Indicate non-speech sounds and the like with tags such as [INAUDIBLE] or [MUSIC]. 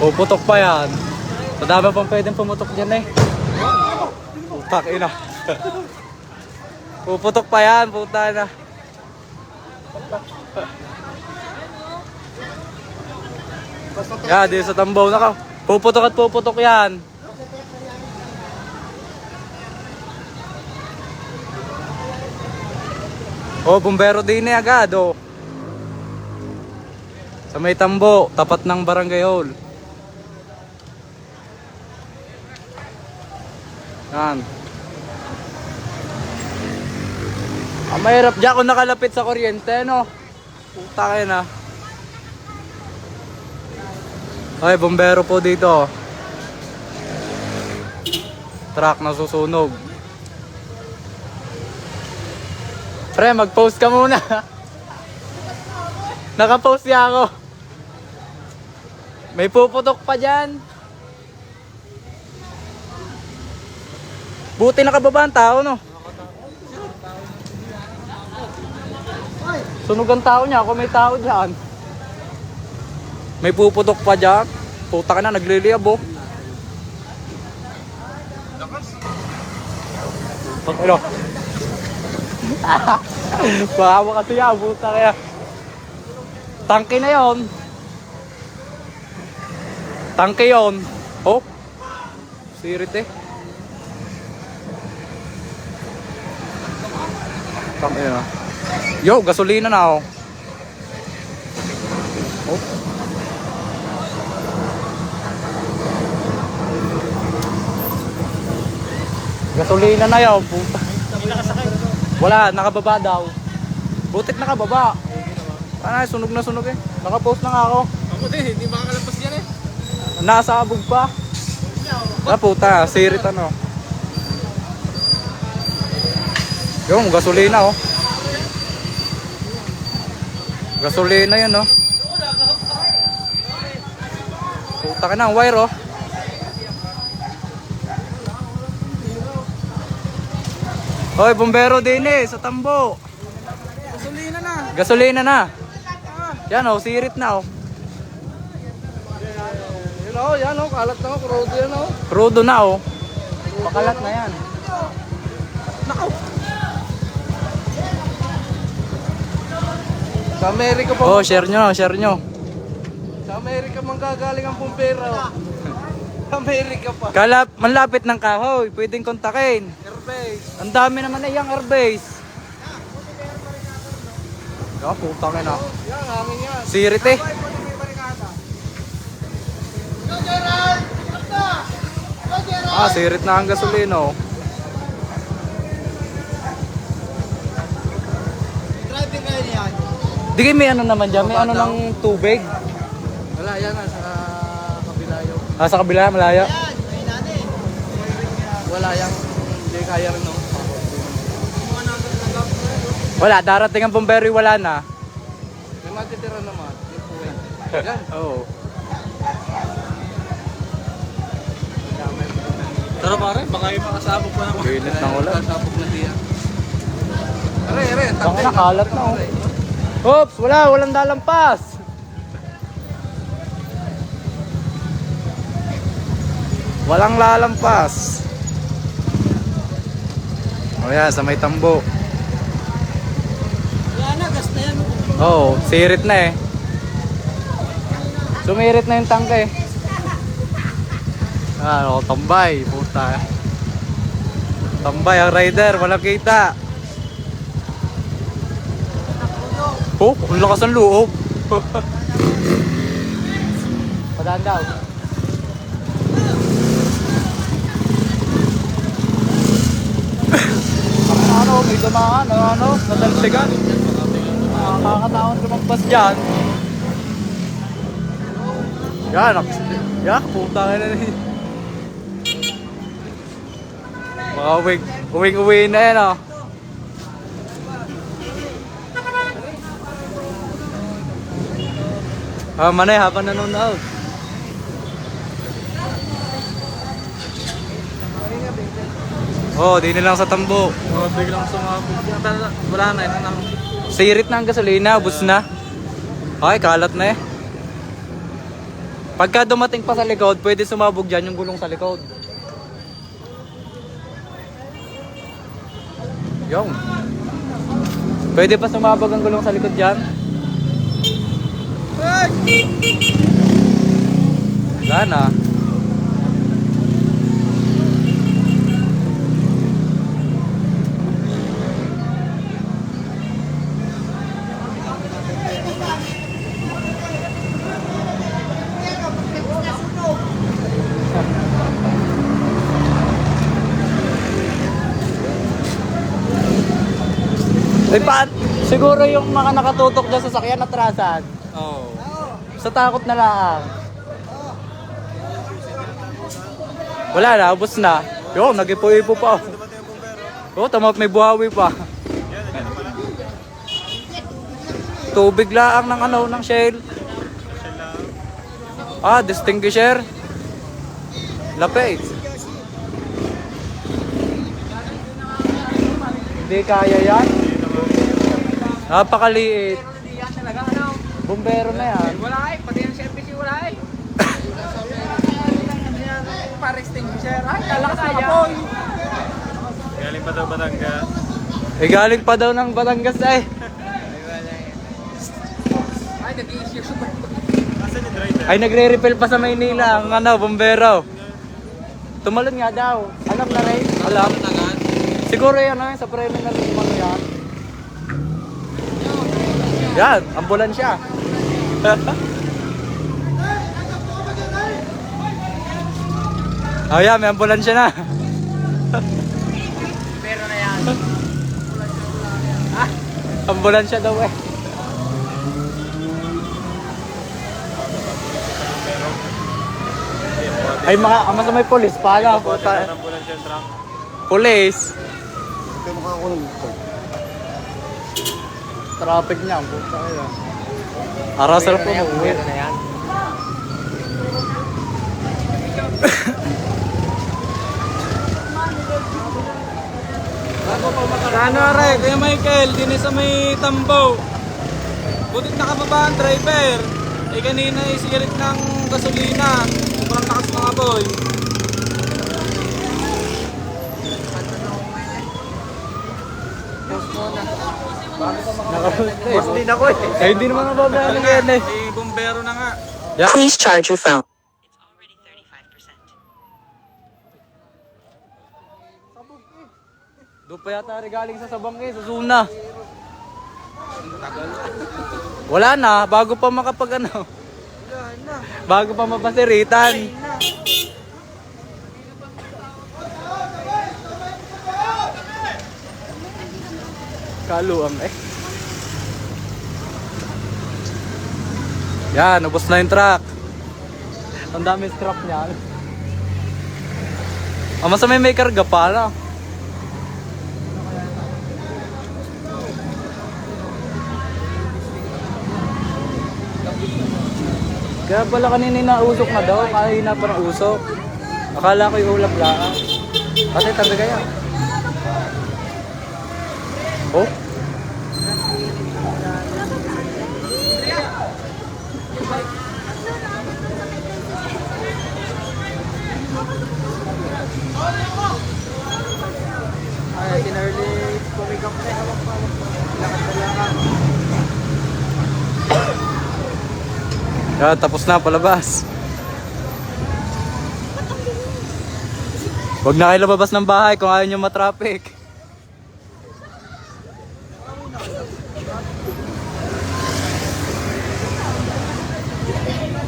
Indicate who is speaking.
Speaker 1: Puputok pa yan. Madami pang pwedeng pumutok dyan eh. Putak ina. Puputok pa yan, puta na. Yeah, di sa tambaw na ka. Puputok at puputok yan. Oh, bumbero din eh agad oh. Sa may tambo, tapat ng barangay hall. Yan. Ang mahirap dyan kung nakalapit sa kuryente, no? Puta kayo na. Ay, bombero po dito. Truck na susunog. Pre, mag-post ka muna. [LAUGHS] Naka-post niya ako. May puputok pa dyan. Buti nakababa ang tao, no? Sunog ang tao niya, kung may tao dyan. May puputok pa dyan. Puta ka na, nagliliyab, oh. Ano? Baka mo kasi yan, puta kaya. Tangke na yon. Tangke yon. Oh. Sirit eh. Tangke na. Yo, gasolina na oh. Oh. Gasolina na puta. [LAUGHS] Wala, nakababa daw. Butit nakababa. Ano, sunog na sunog eh. Nakapost na nga ako.
Speaker 2: Ako din, hindi makakalampas yan eh.
Speaker 1: Nasa abog pa. Ah, puta, sirit ano. Yung, gasolina oh. Gasolina yun oh. Puta ka na, ang wire oh. Hoy, bombero din eh, sa tambo.
Speaker 2: Gasolina na.
Speaker 1: Gasolina na. Yan oh, sirit na oh.
Speaker 2: Yan o, yan o, kalat na o, krodo yan o.
Speaker 1: Crudo na oh. Pakalat na yan.
Speaker 2: Sa Amerika pa,
Speaker 1: Oh, share nyo, share nyo.
Speaker 2: sa Amerika manggagaling ang pumpera o. Sa Amerika pa.
Speaker 1: Kalap, manlapit ng kahoy, pwedeng kontakin.
Speaker 2: Airbase.
Speaker 1: Ang dami naman na yung airbase. Ah, puta ka na.
Speaker 2: Yan, hangin yan.
Speaker 1: Sirit eh. Ah, sirit na ang gasolino.
Speaker 2: Driving
Speaker 1: Di kayo may ano naman dyan, may ano ng tubig.
Speaker 2: Wala, yan na, sa kabila yung.
Speaker 1: Ah, sa kabila, malaya.
Speaker 2: Wala, yung hindi kaya rin o.
Speaker 1: Wala, darating ang bombero, wala na.
Speaker 2: May matitira naman. Yan. [LAUGHS] Yan.
Speaker 1: Oo.
Speaker 2: Tara pare, baka yung makasabog pa naman.
Speaker 1: Init ng ulan.
Speaker 2: Makasabog na diyan. Are, are,
Speaker 1: Baka nakalat na oh. Oops, wala, walang dalampas. Walang lalampas. O yan, sa may tambo.
Speaker 2: Wala na, gas na yan.
Speaker 1: Oo, oh, sirit na eh. Sumirit na yung tangke. Ah, oh, tambay, puta. Tambay ang rider, walang kita. Oh, ang lakas ng loob. Padaan daw. ano, may dumaan, ano, ano, natalsigan. Nakakataon lumagpas dyan. Yan, yan, puta ka na rin. Mga uwing, uwing uwi na yan oh. Ah, manay habang nanonood. Oh, di na lang sa tambo.
Speaker 2: Oh, biglang sumabog Wala na, ito na.
Speaker 1: Sirit na ang gasolina, bus na. Ay, kalat na eh. Pagka dumating pa sa likod, pwede sumabog dyan yung gulong sa likod. Yung. Pwede pa sumabog ang gulong sa likod dyan? Wala na. Eh, pa, siguro yung mga nakatutok dyan sa sakyan natrasan.
Speaker 2: Oo.
Speaker 1: Sa takot na lang. Wala na, ubos na. Yo, nag-ipo-ipo pa. Oo, tama may buhawi pa. Tubig lang ng ano, ng shell. Ah, distinguisher. Lapit. Hindi kaya yan. Napakaliit. Bumbero na yan.
Speaker 3: Wala eh, pati yung service wala eh. Para extinguisher. Ay, kalakas na kapoy.
Speaker 2: Galing pa daw Batangas.
Speaker 1: Eh, galing pa daw ng Batangas eh.
Speaker 3: Ay, nag-i-issue sa
Speaker 2: driver?
Speaker 1: Ay, nagre-refill pa sa Maynila ang ano, bumbero. Tumalon nga daw. Alam na rin? Alam. Siguro yan, ano, sa premyo na rin ano yan. Yan, ambulansya. oh yan, may ambulansya na.
Speaker 3: Pero na yan.
Speaker 1: ambulansya daw eh. Ay mga ama sa may polis pala puta.
Speaker 2: Ambulansya yung truck.
Speaker 1: Polis. Traffic niya, puta kaya. Arasal po mo uwi.
Speaker 3: na yan.
Speaker 2: Ano re, Kuya Michael, din sa may tambaw. Butit nakababa ang driver. Eh kanina isigalit ng gasolina. Sobrang lakas ng apoy.
Speaker 1: Boss din ako eh. Eh hindi naman nababala yan eh.
Speaker 2: Eh, bumbero na nga.
Speaker 1: Yeah.
Speaker 4: Please charge your phone.
Speaker 5: It's already 35%.
Speaker 1: Doon pa yata regaling sa sabang eh, sa Zuna. Wala na, bago pa makapag ano. Bago pa mapasiritan. Kaluang eh. Yan, ubos na yung truck. Ang dami strap niya. Ah, masamay may karga pa na. Kaya pala kanina nausok na daw, kanina pa ng usok. Akala ko yung ulap lang. Kasi tabi kaya. Oh?
Speaker 3: Ay, tinarli, pumikap na hawak pa. Lakad na lakad.
Speaker 1: Yan, tapos na palabas. Huwag na kayo lumabas ng bahay kung ayaw nyo matraffic.